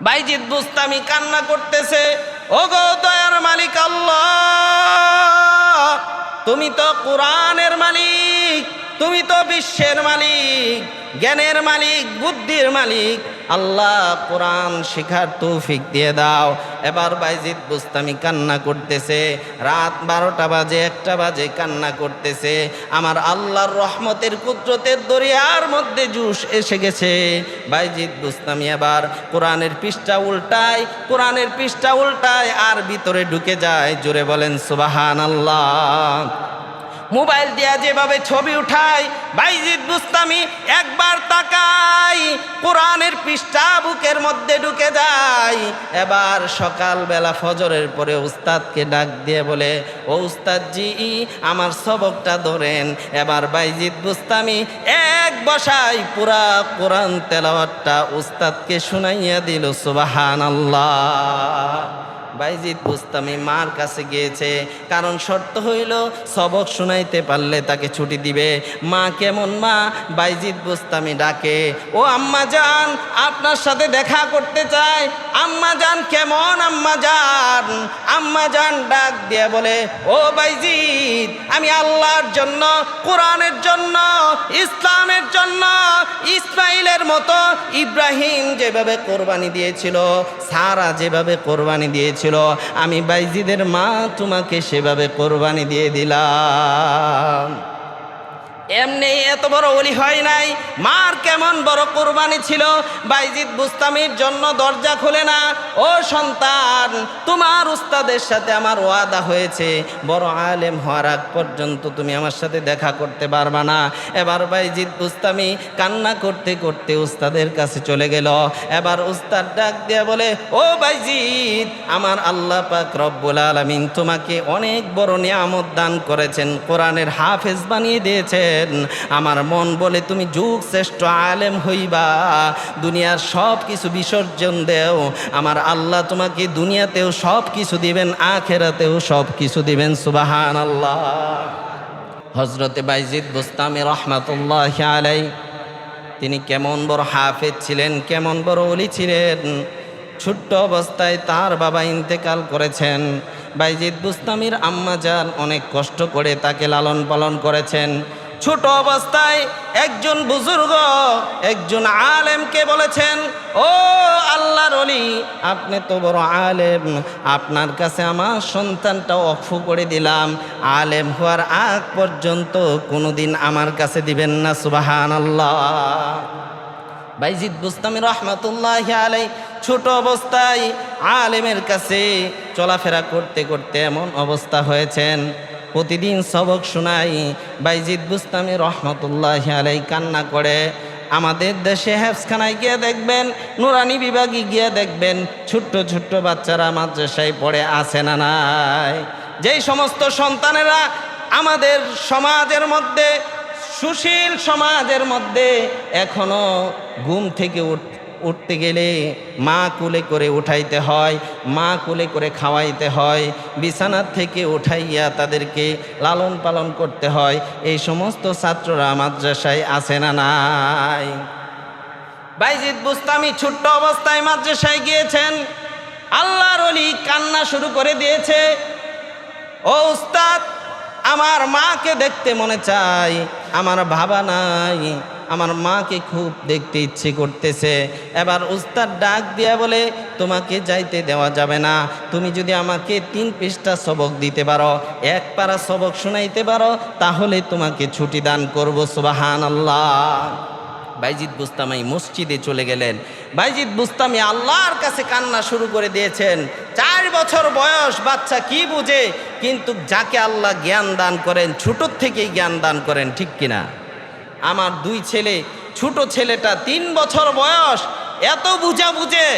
বাইজিদ বুস্তামি কান্না করতেছে ও গো দয়ার মালিক আল্লাহ, তুমি তো কোরআনের মালিক, তুমি তো বিশ্বের মালিক, জ্ঞানের মালিক, বুদ্ধির মালিক আল্লাহ কোরআন শেখার তৌফিক দিয়ে দাও। এবার বাইজিদ বুস্তামি কান্না করতেছে। রাত বারোটা বাজে, একটা বাজে কান্না করতেছে। আমার আল্লাহর রহমতের কুদরতের দরিয়ার মধ্যে জুস এসে গেছে। বাইজিদ বুস্তামি এবার কোরআনের পৃষ্ঠা উল্টায়, কোরআনের পৃষ্ঠা উল্টায় আর ভিতরে ঢুকে যায়। জোরে বলেন সুবাহান আল্লাহ মোবাইল দিয়া যেভাবে ছবি উঠাই, বাইজিদ বুস্তামি একবার তাকাই, কোরআনের পৃষ্ঠা বুকের মধ্যে ঢুকে যায়। এবার সকালবেলা ফজরের পরে উস্তাদকে ডাক দিয়ে বলে, ও উস্তাদজি, আমার সবকটা ধরেন। এবার বাইজিদ বুস্তামি এক বসাই পুরা কোরআন তেলাওয়াতটা উস্তাদকে শুনাইয়া দিল সুবাহান আল্লাহ বাইজিদ বুস্তামি মার কাছে গিয়েছে। কারণ শর্ত হইল, সবক শুনাইতে পারলে তাকে ছুটি দিবে। মা কেমন মা? বাইজিদ বুস্তামি ডাকে, ও আম্মা যান আপনার সাথে দেখা করতে চায় আম্মা যান কেমন, আম্মা যান আম্মা যান ডাক দিয়ে বলে, ও বাইজিদ, আমি আল্লাহর জন্য, কোরআনের জন্য, ইসলামের জন্য ইব্রাহিম যেভাবে কোরবানি দিয়েছিল, সারা যেভাবে কোরবানি দিয়েছিল, আমি বাইজিদের মা তোমাকে সেভাবে কোরবানি দিয়ে দিলাম। এমনি এত বড় অলি হয় নাই। মার কেমন বড় কোরবানি ছিল? বাইজিদ বুস্তামির জন্য দরজা খুলে না। ও সন্তান, তোমার উস্তাদের সাথে আমার ওয়াদা হয়েছে। বড় আলেম হওয়ার আগ পর্যন্ত তুমি আমার সাথে দেখা করতে পারবা না। এবার বাইজিদ বুস্তামি কান্না করতে করতে উস্তাদের কাছে চলে গেল। এবার উস্তাদ ডাক দিয়ে বলে, ও বাইজিদ, আমার আল্লাহ পাক রব্বুল আলমিন তোমাকে অনেক বড় নিয়ামত দান করেছেন। কোরআনের হাফেজ বানিয়ে দিয়েছেন। আমার মন বলে তুমি যুগ শ্রেষ্ঠ আলেম হইবা, দুনিয়ার সব কিছু বিসর্জন দেও। আমার আল্লাহ তোমাকে দুনিয়াতেও সব কিছু দিবেন, আখেরাতেও সব কিছু দিবেন সুবাহান আল্লাহ হজরতে বাইজিদ বুস্তামি রহমাতুল্লাহ আলাই, তিনি কেমন বড় হাফেজ ছিলেন, কেমন বড় অলি ছিলেন। ছোট্ট অবস্থায় তার বাবা ইন্তেকাল করেছেন। বাইজিদ বুস্তামির আম্মা যান অনেক কষ্ট করে তাকে লালন পালন করেছেন। ছোট অবস্থায় একজন বুজুর্গ একজন আলেমকে বলেছেন, ও আল্লাহর অলি আপনি তো বড় আলেম। আপনার কাছে আমার সন্তানটা অফ করে দিলাম। আলেম হওয়ার আগ পর্যন্ত কোনোদিন আমার কাছে দিবেন না সুবাহান আল্লাহ বাইজিদ বুস্তামি রহমতুল্লাহ আলাই ছোট অবস্থায় আলেমের কাছে চলাফেরা করতে করতে এমন অবস্থা হয়েছেন। প্রতিদিন সবক শোনাই। বাইজিদ বুস্তামি রহমতুল্লাহ আলাই কান্না করে। আমাদের দেশে হ্যাফসখানায় গিয়ে দেখবেন, নুরানি বিভাগে গিয়ে দেখবেন, ছোট্ট ছোট্ট বাচ্চারা মাদ্রাসায় পড়ে আসে না নাই? যেই সমস্ত সন্তানেরা আমাদের সমাজের মধ্যে, সুশীল সমাজের মধ্যে এখনও ঘুম থেকে উঠ উঠতে গেলে মা কুলে করে উঠাইতে হয়, মা কুলে করে খাওয়াইতে হয় বিছানার থেকে উঠাইয়া তাদেরকে লালন পালন করতে হয়। এই সমস্ত ছাত্ররা মাদ্রাসায় আসে না নাই? বাইজিদ বুস্তামি ছোট্ট অবস্থায় মাদ্রাসায় গিয়েছেন। আল্লাহর অলি কান্না শুরু করে দিয়েছে। ও উস্তাদ আমার মাকে দেখতে মনে চাই, আমার ভাবা নাই, আমার মাকে খুব দেখতে ইচ্ছে করতেছে। এবার উস্তাদ ডাক দিয়া বলে, তোমাকে যাইতে দেওয়া যাবে না, তুমি যদি আমাকে তিন পৃষ্ঠা সবক দিতে পারো, এক পারা সবক শোনাইতে পারো, তাহলে তোমাকে ছুটি দান করব সুবাহান আল্লাহ বাইজিদ বুস্তামাই মসজিদে চলে গেলেন। বাইজিদ বুস্তামি আল্লাহর কাছে কান্না শুরু করে দিয়েছেন। চার বছর বয়স, বাচ্চা কি বুঝে? কিন্তু যাকে আল্লাহ জ্ঞান দান করেন, ছোটোর থেকেই জ্ঞান দান করেন, ঠিক কিনা? আমার দুই ছেলে, ছোট ছেলেটা তিন বছর বয়স, এত বুঝা বুঝে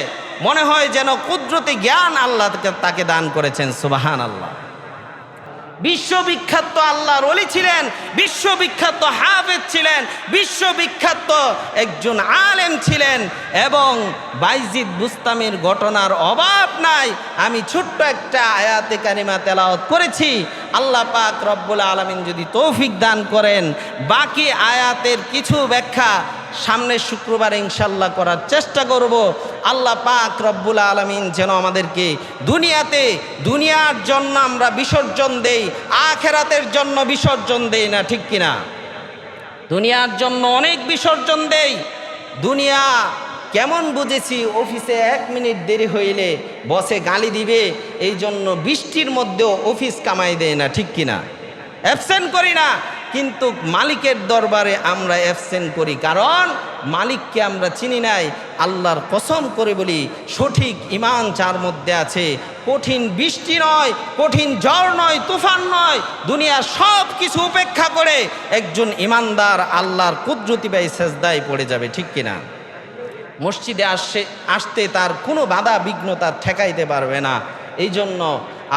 মনে হয় যেন কুদরতি জ্ঞান আল্লাহ তাকে দান করেছেন সুবাহান আল্লাহ বিশ্ববিখ্যাত আল্লাহর অলি ছিলেন, বিশ্ববিখ্যাত হাফেজ ছিলেন, বিশ্ববিখ্যাত একজন আলেম ছিলেন এবং বাইজিদ বুস্তামের ঘটনার অভাব নাই। আমি ছোট্ট একটা আয়াতে কারিমা তেলাওত করেছি। আল্লাহ পাক রব্বুল আলমিন যদি তৌফিক দান করেন। বাকি আয়াতের কিছু ব্যাখ্যা সামনের শুক্রবার ইনশাল্লাহ করার চেষ্টা করব। আল্লাহ পাক রব্বুল আলমিন যেন আমাদেরকে দুনিয়াতে দুনিয়ার জন্য আমরা বিসর্জন দেই, আখেরাতের জন্য বিসর্জন দেই না, ঠিক কিনা? দুনিয়ার জন্য অনেক বিসর্জন দেই। দুনিয়া কেমন বুঝেছি, অফিসে এক মিনিট দেরি হইলে বসে গালি দিবে এই জন্য বৃষ্টির মধ্যেও অফিস কামাই দেয় না, ঠিক কিনা? অ্যাবসেন্ট করি না। কিন্তু মালিকের দরবারে আমরা অ্যাবসেন্ট করি কারণ মালিককে আমরা চিনি নাই, আল্লাহর কসম করে বলি, সঠিক ইমান যার মধ্যে আছে, কঠিন বৃষ্টি নয়, কঠিন ঝড় নয়, তুফান নয়, দুনিয়ার সব কিছু উপেক্ষা করে একজন ইমানদার আল্লাহর কুদরতি বাই সেজদায় পড়ে যাবে, ঠিক কিনা? মসজিদে আসছে আসতে তার কোনো বাধা বিঘ্ন তার ঠেকাইতে পারবে না। এই জন্য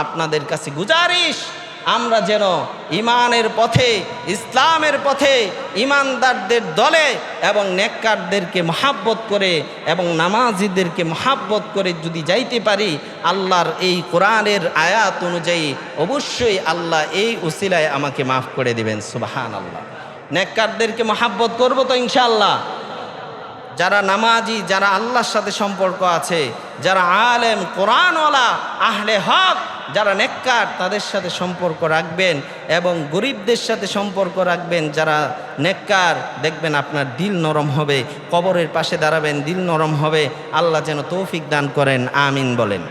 আপনাদের কাছে গুজারিশ আমরা যেন ইমানের পথে, ইসলামের পথে, ইমানদারদের দলে এবং নেককারদেরকে মহাব্বত করে এবং নামাজিদেরকে মহাব্বত করে যদি যাইতে পারি, আল্লাহর এই কোরআনের আয়াত অনুযায়ী অবশ্যই আল্লাহ এই উসিলায় আমাকে মাফ করে দিবেন সুবাহান আল্লাহ নেককারদেরকে মহাব্বত করব তো ইনশাআল্লাহ। যারা নামাজি, যারা আল্লাহর সাথে সম্পর্ক আছে, যারা আলেম, কোরআনওয়ালা, আহলে হক যারা নেককার, তাদের সাথে সম্পর্ক রাখবেন এবং গরিবদের সাথে সম্পর্ক রাখবেন। যারা নেককার, দেখবেন আপনার দিল নরম হবে, কবরের পাশে দাঁড়াবেন, দিল নরম হবে। আল্লাহ যেন তৌফিক দান করেন, আমিন বলেন।